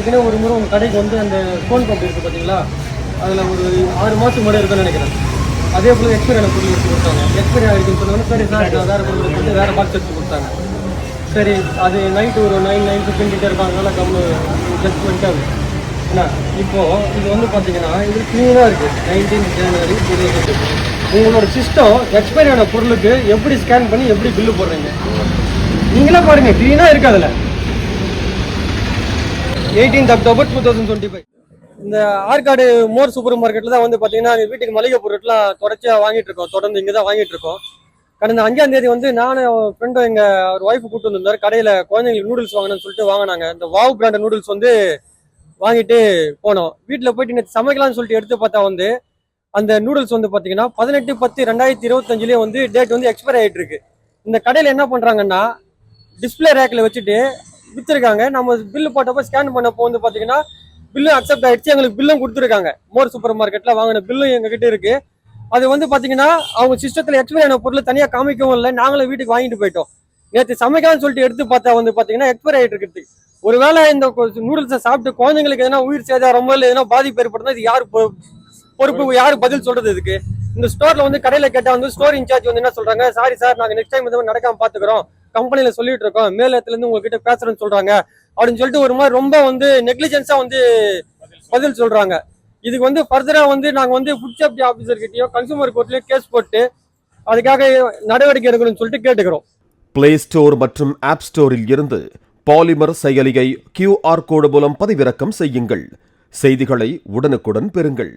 ஏற்கனவே ஒரு முறை உங்கள் கடைக்கு வந்து அந்த ஃபோன் கம்பெனி இருக்குது பார்த்தீங்களா அதில் ஒரு ஆறு மாதத்துக்கு முன்னாடி இருக்குன்னு நினைக்கிறேன். அதே போல் எக்ஸ்பைரி எனக்கு பொருள் எடுத்து கொடுத்தாங்க. எக்ஸ்பைரி ஆகிடுச்சுன்னு சொன்னாங்க சரி சார் நான் வேறு பொருள் வந்து வேறு பாக்ஸ் எடுத்து கொடுத்தாங்க. சரி அது நைட்டு ஒரு நைன் நைன் ஃபிஃப்டின் கிட்டே இருக்காங்கனால கம்மு ஜஸ்ட் பண்ணிட்டாங்க என்ன இப்போது இது வந்து பார்த்தீங்கன்னா இது க்ளீனாக இருக்குது நைன்டீன் ஜனவரி இருபது உங்களோட சிஸ்டம் எக்ஸ்பைரி ஆன பொருளுக்கு எப்படி ஸ்கேன் பண்ணி எப்படி பில்லு போடுறீங்க? நீங்களே பாருங்கள் க்ளீனாக இருக்குது அதில். Eighteenth October two thousand twenty five இந்த ஆற்காடு மோர் சூப்பர் மார்க்கெட்டில் தான் வந்து பார்த்தீங்கன்னா வீட்டுக்கு மளிகை பொருட்கள்லாம் தொடர்ச்சியாக வாங்கிட்டு இருக்கோம். தொடர்ந்து இங்கே தான் வாங்கிட்டு இருக்கோம். கடந்த அஞ்சாம் தேதி வந்து நானும் ஃப்ரெண்டும் எங்கள் ஒரு ஒய்ஃபு கூட்டு வந்திருந்தார் கடையில் குழந்தைங்களுக்கு நூடுல்ஸ் வாங்கணும்னு சொல்லிட்டு வாங்கினாங்க. இந்த வாவ் பிராண்ட் நூடுல்ஸ் வந்து வாங்கிட்டு போனோம். வீட்டில் போயிட்டு நேற்று சமைக்கலாம்னு சொல்லிட்டு எடுத்து பார்த்தா வந்து அந்த நூடுல்ஸ் வந்து பார்த்தீங்கன்னா பதினெட்டு பத்து ரெண்டாயிரத்தி இருபத்தஞ்சிலே வந்து டேட் வந்து எக்ஸ்பைர் ஆகிட்டு இருக்கு. இந்த கடையில் என்ன பண்ணுறாங்கன்னா டிஸ்பிளே ரேக்கில் வச்சுட்டு விற்றுருக்காங்க நம்ம பில்லு போட்டப்போ ஸ்கேன் பண்ணப்போ வந்து பார்த்தீங்கன்னா பில்லும் அக்செப்ட் ஆகிடுச்சு எங்களுக்கு பில்லும் கொடுத்துருக்காங்க. மோர் சூப்பர் மார்க்கெட்டில் வாங்கின பில்லும் எங்ககிட்ட இருக்குது அது வந்து பார்த்தீங்கன்னா அவங்க சிஸ்டத்தில் எக்ஸ்பைரி ஆன பொருள் தனியாக காமிக்கவும் இல்லை. நாங்களும் வீட்டுக்கு வாங்கிட்டு போயிட்டோம். நேற்று சமைக்கலாம்னு சொல்லிட்டு எடுத்து பார்த்தா வந்து பார்த்தீங்கன்னா எக்ஸ்பைரி ஆகிட்டு இருக்குது. ஒருவேளை இந்த நூடுல்ஸை சாப்பிட்டு குழந்தைங்களுக்கு எதனா உயிர் சேதாரமோ இல்லை எதனா பாதிப்பு ஏற்படுத்தினா இது யார் பொ- பொறுப்பு யார் பதில் சொல்றது இதுக்கு? இந்த ஸ்டோர்ல வந்து கடையில கேட்டா வந்து ஸ்டோர் இன்சார்ஜ் வந்து என்ன சொல்றாங்க? சாரி சார் நாங்க நெக்ஸ்ட் டைம் இந்த மாதிரி நடக்காம பாத்துக்கிறோம் கம்பெனியில சொல்லிட்டு இருக்கோம் மேலத்துல இருந்து உங்ககிட்ட பேசுறேன்னு சொல்றாங்க. அப்படின்னு சொல்லிட்டு ஒரு மாதிரி ரொம்ப வந்து நெக்லிஜென்ஸா வந்து பதில் சொல்றாங்க. இதுக்கு வந்து ஃபர்தரா வந்து நாங்க வந்து ஃபுட் சேஃப்டி ஆஃபீஸர் கிட்டயோ கன்சூமர் கோர்ட்லயோ கேஸ் போட்டு அதுக்காக நடவடிக்கை எடுக்கணும்னு சொல்லிட்டு கேட்டுக்கிறோம். பிளே ஸ்டோர் மற்றும் ஆப் ஸ்டோரில் இருந்து பாலிமர் செயலியை கியூஆர் கோடு மூலம் பதிவிறக்கம் செய்யுங்கள். செய்திகளை உடனுக்குடன் பெறுங்கள்.